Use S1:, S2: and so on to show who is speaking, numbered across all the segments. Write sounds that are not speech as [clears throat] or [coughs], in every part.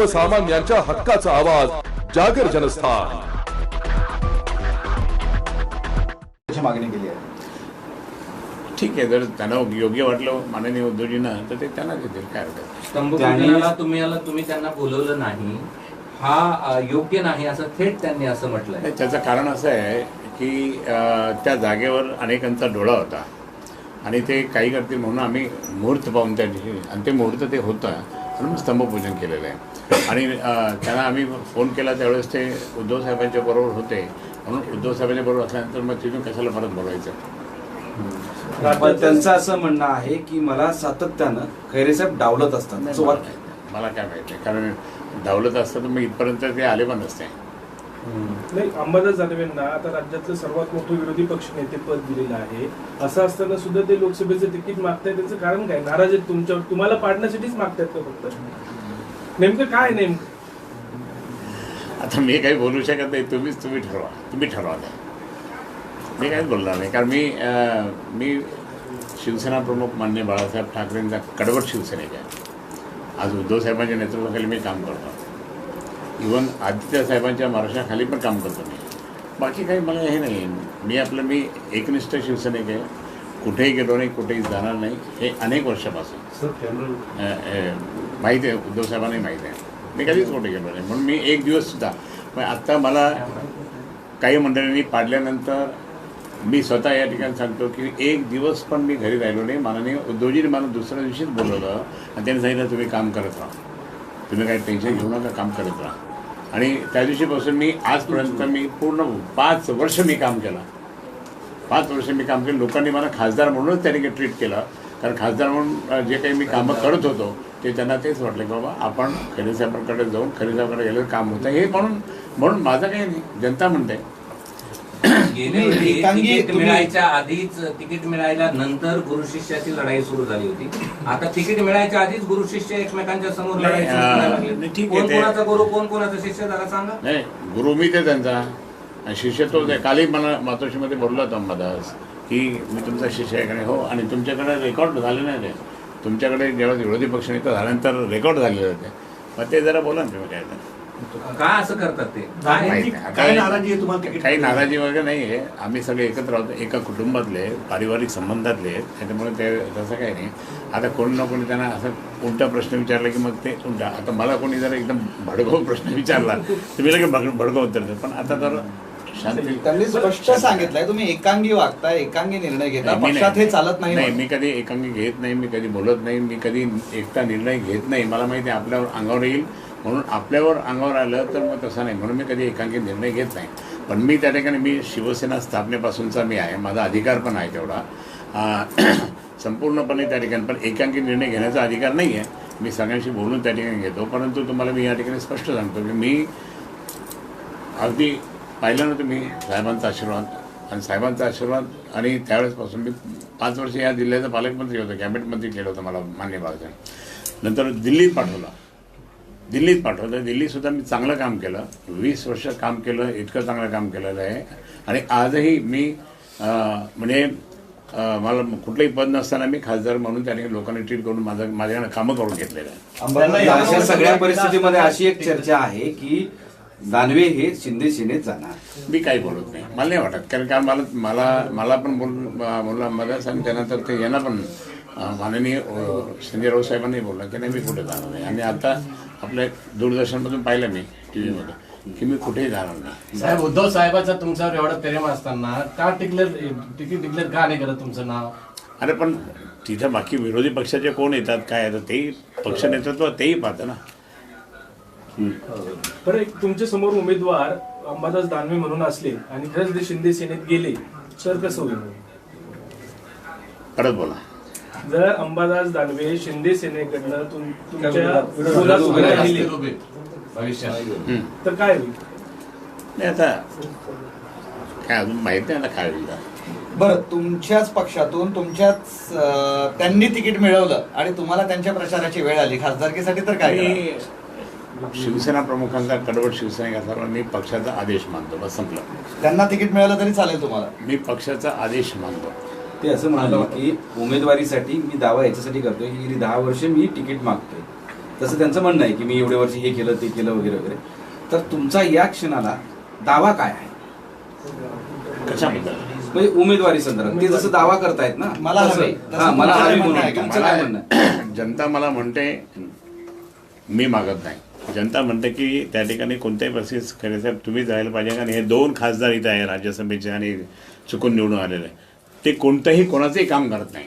S1: सर्वसामान्यांच्या हक्काचा आवाज जागर जनस्थान.
S2: मागणी केली आहे.
S3: ठीक आहे जर त्यांना योग्य वाटलं माननीय उद्धवजींना तर ते त्यांना देतील काय हरकत
S4: तुम्ही आला तुम्ही त्यांना बोलवलं नाही हा योग्य नाही असं थेट त्यांनी असं म्हटलंय.
S3: नाही, त्याचं कारण असं आहे की त्या जागेवर अनेकांचा डोळा होता. आणि ते काही करतील म्हणून आम्ही मुहूर्त पाहून त्या दिवशी आणि ते मुहूर्त ते होतं. म्हणून स्तंभपूजन केलेलं आहे. आणि त्यांना आम्ही फोन केला त्यावेळेस ते उद्धव साहेबांच्या बरोबर होते. म्हणून उद्धव साहेबांच्या बरोबर असल्यानंतर मग तिथून कशाला परत बोलायचं?
S2: पण त्यांचं असं म्हणणं आहे की मला सातत्यानं खैरेसाहेब डावलत असतात.
S3: मला काय माहिती कारण धावलत असतं तर मग इथपर्यंत ते आले पण नसते.
S5: नाही अंबादास दानवेंना आता राज्यातलं सर्वात मोठं विरोधी पक्ष नेतेपद दिलेलं आहे. असं असताना सुद्धा ते लोकसभेचं तिकीट मागतायत. त्याचं कारण काय? नाराज आहेत तुमच्यावर. तुम्हाला पाडण्यासाठीच मागतायत का फक्त? नेमकं काय नेमकं?
S3: आता मी काही बोलू शकत नाही. तुम्हीच तुम्ही ठरवा. तुम्ही ठरवा. मी काहीच बोलणार नाही. कारण मी मी शिवसेना प्रमुख मान्य बाळासाहेब ठाकरेंचा कडवट शिवसैनिक आहे. आज उद्धव साहेबांच्या नेतृत्वाखाली मी काम करतो. इवन आदित्य साहेबांच्या मार्शाखाली पण काम करतो मी. बाकी काही मला हे नाही. मी आपलं मी एकनिष्ठ शिवसैनिक आहे. कुठेही गेलो नाही कुठेही जाणार नाही. हे अनेक वर्षापासून. माहिती आहे उद्धव साहेबांनाही माहिती आहे. मी कधीच कुठे गेलो नाही. म्हणून मी एक दिवससुद्धा पण आत्ता मला काही मंडळींनी पाडल्यानंतर मी स्वतः या ठिकाणी सांगतो की एक दिवस पण मी घरी राहिलो नाही. माननीय उद्धवजीने मला दुसऱ्या दिवशीच बोलवलं. आणि त्यांनी सांगितलं तुम्ही काम करत राहा. तुम्ही काही टेन्शन घेऊ नका काम करत राहा. आणि त्या दिवशीपासून मी आजपर्यंत मी पूर्ण पाच वर्ष मी काम केलं. पाच वर्ष मी काम केलं. लोकांनी मला खासदार म्हणूनच त्यांनी ट्रीट केलं. कारण खासदार म्हणून जे काही मी कामं करत होतो ते त्यांना तेच वाटलं की बाबा आपण खरे साहेबांकडे जाऊन खरे साहेबांकडे गेलं काम होतं. हे म्हणून म्हणून माझं काही नाही. जनता म्हणते.
S4: तिकीट
S2: तुम्ही-
S4: मिळायच्या आधीच तिकीट मिळायला नंतर गुरु शिष्याची लढाई सुरू झाली होती. आता तिकीट मिळायच्या आधीच गुरु शिष्य एकमेकांच्या समोर लढाई सुरू
S3: अं,
S4: करायला
S3: नाही,
S4: लागले.
S3: ठीक आहे
S4: कोण
S3: ते-
S4: कोणाचा गुरु कोण कोणाचा शिष्य जरा सांगा.
S3: नाही गुरु मी ते त्यांचा. आणि शिष्य तोच आहे कालही मला मातोश्रीमध्ये बोलला होता अंबादास की मी तुमचा शिष्य आहे का नाही? हो आणि तुमच्याकडे रेकॉर्ड झाले नाही ते. तुमच्याकडे जेव्हा विरोधी पक्षनेता झाल्यानंतर रेकॉर्ड झालेले होते. मग ते जरा बोला ना तुम्ही काय ते.
S4: का असं करतात ते?
S3: नाही.
S2: काय नाराजी आहे तुम्हाला तिकीट?
S3: काही नाराजी वगैरे नाही आहे. आम्ही सगळे एकत्र आहोत एका कुटुंबातले पारिवारिक संबंधातले. आहेत त्याच्यामुळे ते तसं काही नाही. आता कोणी ना कोणी त्यांना असं उलटा प्रश्न विचारला की मग ते उलटा. आता मला कोणी जर एकदम भडकाऊ प्रश्न विचारला तर मी लगेच भड भडकाऊ उत्तर देतो. पण आता तर शांती
S2: त्यांनी स्पष्ट सांगितलंय तुम्ही एकांगी वागताय एकांगी निर्णय घेता.
S3: नाही, मी
S2: पक्षात
S3: नाही.
S2: हे चालत नाही
S3: नाही
S2: म्हणून.
S3: मी कधी एकांगी घेत नाही मी कधी बोलत नाही मी कधी एकटा निर्णय घेत नाही. मला माहिती आहे आपल्यावर अंगावर येईल. म्हणून आपल्यावर अंगावर आलं तर मग तसं नाही. म्हणून मी कधी एकांकी निर्णय घेत नाही. पण मी त्या ठिकाणी मी शिवसेना स्थापनेपासूनचा मी आहे. माझा अधिकार पण आहे तेवढा. [clears throat] संपूर्णपणे त्या ठिकाणी पण एकांकी निर्णय घेण्याचा अधिकार नाही आहे. मी सगळ्यांशी बोलून त्या ठिकाणी घेतो. परंतु तुम्हाला मी या ठिकाणी स्पष्ट सांगतो की मी अगदी पाहिलं ना तुम्ही साहेबांचा आशीर्वाद. आणि साहेबांचा आशीर्वाद आणि त्यावेळेसपासून मी पाच वर्ष या जिल्ह्याचा पालकमंत्री होतो कॅबिनेट मंत्री केलं होतं मला मान्य बाळासाहेब. नंतर दिल्लीत पाठवला. दिल्लीत पाठवलं. दिल्लीतसुद्धा मी चांगलं काम केलं. वीस वर्ष काम केलं इतकं चांगलं काम केलेलं आहे. आणि आजही मी म्हणजे मला कुठलंही पद नसताना मी खासदार म्हणून त्याने लोकांनी ट्रीट करून माझं माझ्याकडे कामं करून घेतलेलं आहे.
S2: अशा सगळ्या परिस्थितीमध्ये अशी एक चर्चा आहे की दानवे हे शिंदे सेनेत जाणार.
S3: मी काही बोलत नाही. मला नाही वाटत. कारण का मला मला मला पण बोल बोलला अंबादास आणि त्यानंतर ते यांना पण माननीय संजय राऊत साहेबांनी बोललं की नाही मी कुठे जाणार नाही. आणि आता आपल्या दूरदर्शनमधून पाहिलं मी टी व्हीमध्ये की मी कुठेही जाणार नाही.
S6: साहेब उद्धव साहेबाचा तुमच्यावर एवढं प्रेम असताना का टिकलेर तिकीट डिक्लेअर का नाही करत तुमचं नाव?
S3: अरे पण तिथं बाकी विरोधी पक्षाचे कोण येतात काय येतात तेही पक्ष नेतृत्व तेही पाहतं ना.
S5: बरं एक तुमच्यासमोर उमेदवार अंबादास दानवे म्हणून असले आणि खरंच ते शिंदे सेनेत गेले तर कसं होईल?
S3: परत बोला.
S5: जर अंबादास दानवे शिंदे सेनेकडनं तुम- तुमच्या विरोधात उभे राहिले.
S6: उभे भविष्यात.
S5: तर काय? होईल
S3: नाही आता काय अजून माहीत नाही आता काय होईल.
S2: बरं तुमच्याच पक्षातून तुमच्याच अं, त्यांनी तिकीट मिळवलं आणि तुम्हाला त्यांच्या प्रचाराची वेळ आली. खासदारकीसाठी तर काय
S3: शिवसेना प्रमुखांचा कडवट शिवसैनिक असल्यामुळे मी पक्षाचा आदेश मानतो. बस संपलं.
S2: त्यांना तिकीट मिळालं तरी चालेल तुम्हाला.
S3: मी पक्षाचा आदेश मानतो.
S7: ते असं म्हणाले की उमेदवारीसाठी मी दावा याच्यासाठी करतोय की गेली दहा वर्ष मी तिकीट मागतोय. तसं त्यांचं म्हणणं आहे की मी एवढे वर्ष हे केलं ते केलं वगैरे वगैरे. तर तुमचा या क्षणाला दावा काय आहे?
S3: कशाबद्दल?
S7: म्हणजे उमेदवारी संदर्भात. ते जसं दावा करतायत ना
S2: मला.
S7: हा मला हवी
S2: काय
S7: म्हणून
S2: म्हणणं आहे का?
S7: तुमचं काय म्हणणं आहे? [coughs]
S3: जनता मला म्हणते मी मागत नाही. जनता म्हणते की त्या ठिकाणी कोणत्याही परिस्थितीत खरे साहेब तुम्ही जायला पाहिजे आणि हे दोन खासदार इथं आहे राज्यसभेचे आणि चुकून निवडून आलेले. ते कोणतंही कोणाचंही काम करत नाही.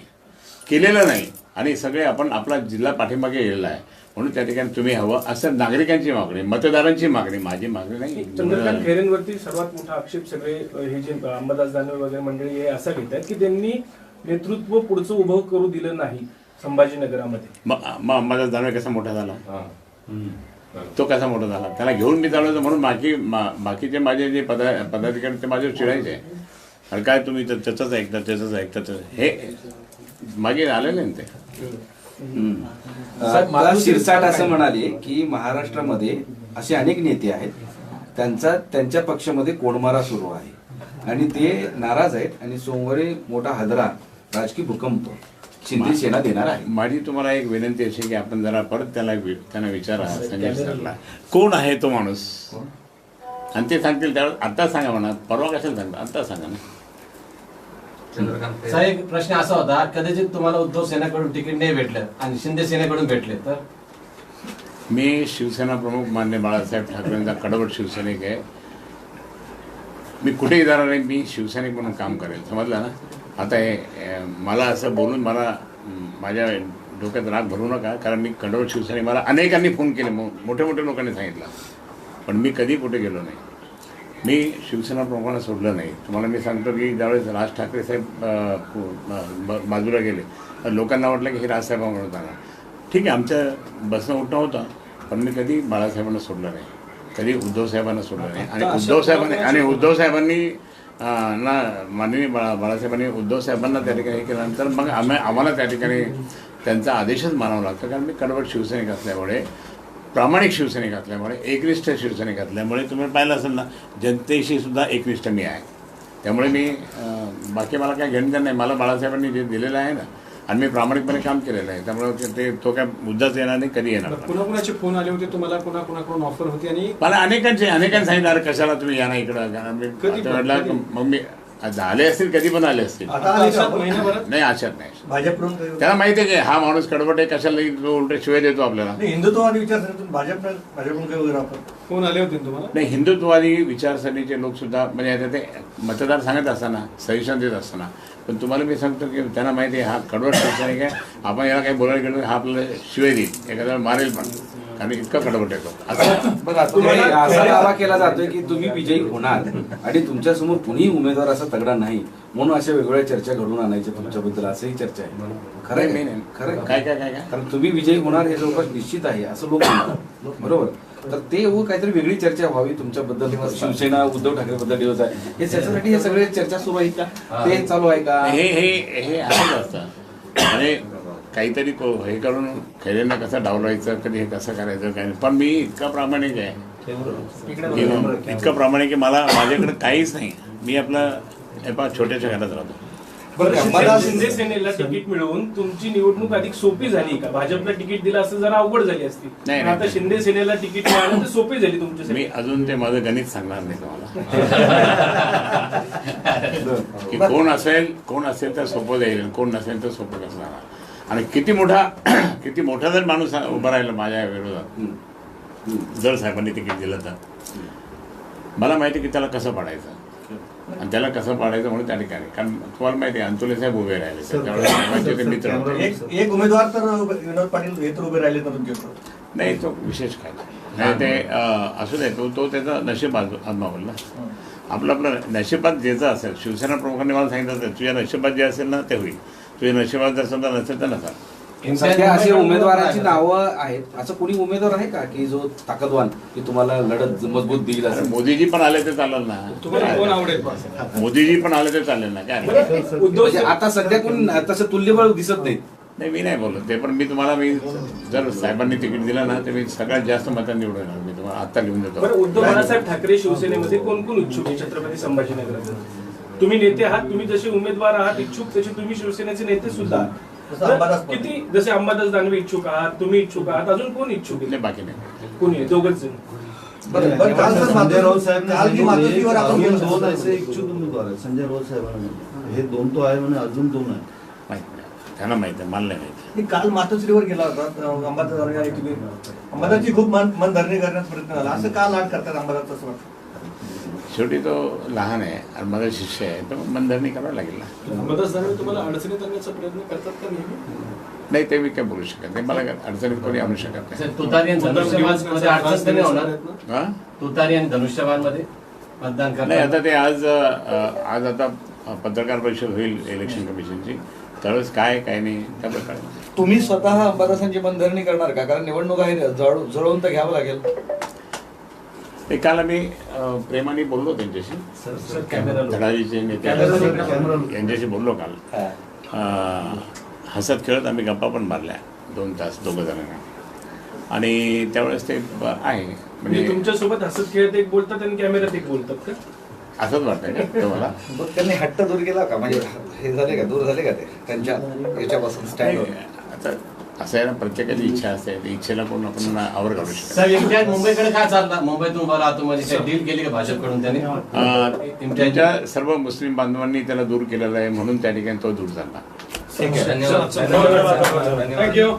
S3: केलेलं नाही. आणि सगळे आपण आपला जिल्हा पाठीमागे गेलेला आहे. म्हणून त्या ठिकाणी तुम्ही हवं असं नागरिकांची मागणी मतदारांची मागणी माझी मागणी नाही.
S5: चंद्रकांत खैरेंवरती सर्वात मोठा आक्षेप सगळे हे जे अंबादास दानवे वगैरे मंडळी हे असा घेत आहेत की त्यांनी नेतृत्व पुढचं उभं करू दिलं नाही संभाजीनगरामध्ये.
S3: अंबादास दानवे कसा मोठा झाला? तो कसा मोठा झाला? त्याला घेऊन मी चालवतो म्हणून बाकी बाकीचे माझे जे पदा पदाधिकारी ते माझ्यावर चिडायचे. अरे काय तुम्ही तर त्याचंच ऐकता त्याचंच ऐकता त्याचं- हे मागे आलेले ना ते.
S7: अं, मला शिरसाट असं म्हणाले की महाराष्ट्रामध्ये असे अनेक नेते आहेत त्यांचा त्यांच्या पक्षामध्ये कोणमारा सुरू आहे. आणि ते नाराज आहेत आणि सोमवारी मोठा हादरा राजकीय भूकंप शिंदे सेना देणार आहे.
S3: माझी तुम्हाला एक विनंती अशी की आपण जरा परत त्याला वि- त्यांना विचारा संजय सरला. कोण आहे तो माणूस? आणि ते सांगतील त्यावेळेस आता सांगा म्हणा परवा कशाला सांगता? आता सांगा ना.
S6: साहेब एक प्रश्न असा होता कदाचित तुम्हाला उद्धव सेनेकडून तिकीट नाही भेटलं आणि शिंदे सेनेकडून भेटले तर?
S3: मी शिवसेना प्रमुख मान्य बाळासाहेब ठाकरेंचा कडवट शिवसैनिक आहे. मी कुठेही जाणार नाही मी शिवसैनिक म्हणून काम करेल. समजलं ना? आता हे मला असं बोलून मला माझ्या डोक्यात राग भरू नका कारण मी कडवट शिवसैनिक मला अनेकांनी फोन केले मोठ्या मोठ्या लोकांनी सांगितलं. पण मी कधी कुठे गेलो नाही. मी शिवसेना प्रमुखांना सोडलं नाही. तुम्हाला मी सांगतो की ज्यावेळेस राज ठाकरे साहेब बाजूला गेले लोकांना वाटलं की हे राजसाहेब म्हणून जाणार. ठीक आहे आमचं बसणं उठणं होतं पण मी कधी बाळासाहेबांना सोडलं नाही. कधी उद्धव साहेबांना सोडलं नाही. आणि उद्धव साहेबांनी आणि उद्धव साहेबांनी ना माननीय बाळा बाळासाहेबांनी उद्धव साहेबांना त्या ठिकाणी हे केल्यानंतर मग आम्ही आम्हाला त्या ठिकाणी त्यांचा आदेशच मानावा लागतो कारण मी कडवट शिवसैनिक असल्यामुळे प्रामाणिक शिवसैनिक असल्यामुळे एकनिष्ठ शिवसैनिक असल्यामुळे तुम्ही पाहिलं असेल ना जनतेशी सुद्धा एकनिष्ठ मी आहे त्यामुळे मी बाकी मला काय घेणं नाही मला बाळासाहेबांनी जे दिलेलं आहे ना आणि मी प्रामाणिकपणे काम केलेलं आहे त्यामुळे ते तो काय मुद्दाच येणार नाही कधी येणार नाही.
S8: कुणाकुणाचे फोन आले होते तुम्हाला कुणा कुणाकडून ऑफर होती आणि
S3: मला अनेकांचे अनेकांनी सांगितलं अरे कशाला तुम्ही या ना इकडं? मग मी झाले असतील कधी पण आले असतील. नाही अशात नाही.
S9: भाजपकडून काही-
S3: त्याला माहिती आहे की हा माणूस कडवट आहे कशाला उलटे शिवाय देतो आपल्याला?
S9: नाही, हिंदुत्ववादी विचारसरणीतून भाजप भाजपकडून काही वगैरे आपण
S8: फोन आले होते ना तुम्हाला?
S3: नाही हिंदुत्ववादी विचारसरणीचे लोक सुद्धा म्हणजे आता ते मतदार सांगत असताना सजेशन देत असताना पण तुम्हाला मी सांगतो की त्यांना माहिती आहे हा कडवट शिवसैनिक आहे. आपण याला काही बोलायला गेलो तर हा आपल्याला शिवाय देईल. एखाद्याला मारेल पण. कारण इतका कडवट येतो असं
S7: बघा तुम्ही असा दावा केला जातोय की तुम्ही विजयी होणार आणि तुमच्यासमोर कुणीही उमेदवार असा तगडा नाही म्हणून अशा वेगवेगळ्या चर्चा घडून आणायच्या तुमच्याबद्दल असंही चर्चा आहे. खरं आहे. खरं.
S3: काय काय काय
S7: कारण तुम्ही विजयी होणार हे जवळपास निश्चित आहे असं लोक म्हणतात. बरोबर? तर ते हो काहीतरी वेगळी चर्चा व्हावी तुमच्याबद्दल. शिवसेना उद्धव ठाकरे बद्दल दिवस आहे. हे त्याच्यासाठी हे सगळे चर्चा सुरू आहे का? ते चालू आहे का?
S3: हे हे हे असंच असतं. आणि काहीतरी को- हे करून खैरेंना कसं डावलायचं कधी हे कसं करायचं काय. पण मी इतका प्रामाणिक आहे. इतकं प्रामाणिक आहे मला माझ्याकडे काहीच नाही. मी आपलं हे पहा छोट्याशा घरात राहतो.
S2: बरं का,
S5: शिंदे
S2: मला
S5: शिंदे सेनेला तिकीट मिळवून तुमची निवडणूक अधिक सोपी झाली का? भाजपला तिकीट दिलं असं जरा अवघड झाली असती.
S3: नाही.
S5: आता शिंदे सेनेला तिकीट मिळालं तर सोपी झाली तुमच्यासाठी
S3: मी अजून ते माझं गणित सांगणार नाही तुम्हाला. [laughs] की कोण असेल कोण असेल तर सोपं जाईल कोण नसेल तर सोपं कसं जाणार आणि किती मोठा [clears throat] किती मोठा जर माणूस उभा राहिला माझ्या विरोधात जर साहेबांनी तिकीट दिलं तर. मला माहिती की त्याला कसं पाडायचं. आणि त्याला कसं पाडायचं म्हणून त्या ठिकाणी. कारण तुम्हाला माहिती आहे अंतुले साहेब उभे राहिले. त्यावेळेस साहेबांचे ते मित्र.
S9: एक उमेदवार तर विनोद पाटील हे तर उभे राहिले
S3: नाही तो विशेष काय नाही. ते असू दे तो तो त्याचा नशीब आजमा- आजमावल ना आपलं आपलं नशिबात ज्याचं असेल शिवसेना प्रमुखांनी मला सांगितलं तुझ्या नशिबात जे असेल ना ते होईल. तुझ्या नशिबात जर समजा नसेल तर नसा.
S7: सध्या असे उमेदवारांची नावं आहेत. असं कोणी उमेदवार आहे का? की जो ताकदवान की तुम्हाला लढत मजबूत देईल असं?
S3: मोदीजी पण आले तर चालेल ना.
S8: तुम्हाला कोण आवडेल
S3: मोदीजी पण आले तर चालेल ना. काय
S5: उद्धव
S7: म्हणजे आता सध्या कोणी तसं तुल्यबळ दिसत नाही.
S3: नाही मी नाही बोलत. ते पण मी तुम्हाला मी जर साहेबांनी तिकीट दिलं ना तर मी सगळ्यात जास्त मतं निवडून येणार. मी तुम्हाला आत्ता लिहून देतो.
S5: उद्धव बाळासाहेब ठाकरे शिवसेनेमध्ये कोण कोण इच्छुक छत्रपती संभाजीनगरात तुम्ही नेते आहात तुम्ही जसे उमेदवार आहात इच्छुक तसे तुम्ही शिवसेनेचे नेते सुद्धा आहात. किती जसे अंबादास दानवे इच्छुक आहात तुम्ही इच्छुक आहात अजून कोण इच्छुक
S3: नाही
S5: आहे
S3: बाकी नाही.
S5: कोणी आहे? दोघच जण.
S10: संजय राऊत साहेब. दोन इच्छुक उमेदवार आहेत संजय राऊत साहेबांना हे दोन तो आहे म्हणे अजून दोन आहे
S3: माहीत नाही. त्यांना माहिती आहे मला नाही माहिती.
S9: काल मातोश्रीवर गेला होता अंबादास अंबादासची खूप मन मनधरणी करण्याचा प्रयत्न झाला. असं का लाट करतात अंबादास असं वाटतं?
S3: शेवटी तो लहान आहे आणि माझा शिष्य आहे तर मनधरणी करावं लागेल ना.
S8: अंबादास दानवे तुम्हाला अडचणीत आणण्याचा प्रयत्न करतात का नेहमी?
S3: नाही ते मी काय बोलू शकत नाही. मला काय अडचणीत कोणी आणू शकत नाही.
S6: धनुष्यबाणमध्ये
S3: हा?
S6: मतदान
S3: नाही आता ते आज आज आता पत्रकार परिषद होईल इलेक्शन कमिशनची त्यावेळेस काय काय नाही त्यामुळे कळेल
S2: तुम्ही स्वतः अंबादासांची मनधरणी करणार का? कारण निवडणूक आहे जळ- जुळवून तर घ्यावं लागेल.
S3: ते काल आम्ही प्रेमाने बोललो त्यांच्याशी.
S6: Sir camera low.
S3: धडाजीचे नेते
S10: कॅमेरा लो.
S3: यांच्याशी बोललो काल. हसत खेळत आम्ही गप्पा पण मारल्या दोन तास दोघं जणांना. आणि त्यावेळेस ते आहे.
S5: म्हणजे
S3: म्हणजे
S5: तुमच्यासोबत हसत खेळत एक बोलतात आणि कॅमेऱ्यात एक बोलतात का?
S3: असंच वाटतंय का तुम्हाला?
S2: मग त्यांनी हट्ट दूर केला का? म्हणजे हे झाले का? दूर झाले का ते? त्यांच्या याच्यापासून
S3: नाही, आता असं आहे ना प्रत्येकाची इच्छा असते. इच्छेला कोण आपण आवर काढू शकतो
S6: इम्तियाज मुंबईकडे काय चालला? मुंबईतून उभा राहतो म्हणजे काय डील केली का भाजपकडून त्याने?
S3: अ, त्यांच्या सर्व मुस्लिम बांधवांनी त्याला दूर केलेलं आहे म्हणून त्या ठिकाणी तो दूर झाला.
S4: धन्यवाद.
S5: थँक्यू